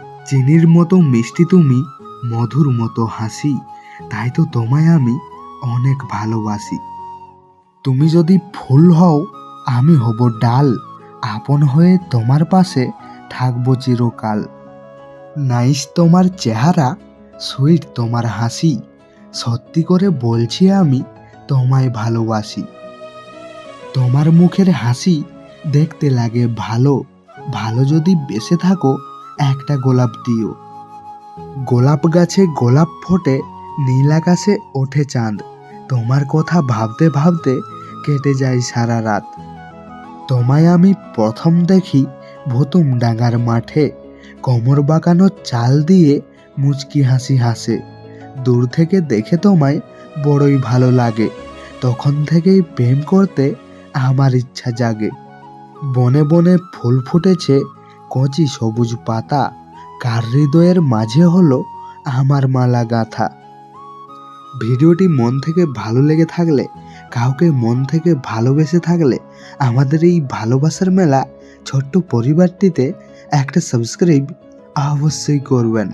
চিনির মতো মিষ্টি তুমি, মধুর মতো হাসি, তাই তো তোমায় আমি অনেক ভালোবাসি। তুমি যদি ফুল হও, আমি হব ডাল, আপন হয়ে তোমার পাশে থাকব চিরকাল। নাইস তোমার চেহারা, সুইট তোমার হাসি, সত্যি করে বলছি আমি তোমায় ভালোবাসি। তোমার মুখের হাসি দেখতে লাগে ভালো ভালো যদি বেঁচে থাকো একটা গোলাপ দিও। গোলাপ গাছে গোলাপ ফোটে, নীল আকাশে ওঠে চাঁদ। তোমার কথা ভাবতে ভাবতে কেটে যায় সারা রাত। তোমায় আমি প্রথম দেখি ভুতুম ডাঙ্গার মাঠে, কোমর বাঁকানো চাল দিয়ে মুচকি হাসি হাসে। দূর থেকে দেখে তোমায় বড়ই ভালো লাগে, তখন থেকেই প্রেম করতে আমার ইচ্ছা জাগে। বনে বনে ফুল ফুটেছে কচি সবুজ পাতা কার হৃদয়ের মাঝে হলো আমার মালা গাথা। ভিডিওটি মন থেকে ভালো লেগে থাকলে, কাউকে মন থেকে ভালোবেসে থাকলে আমাদের এই ভালোবাসার মেলা ছোট্ট পরিবারটিতে একটা সাবস্ক্রাইব অবশ্যই করবেন।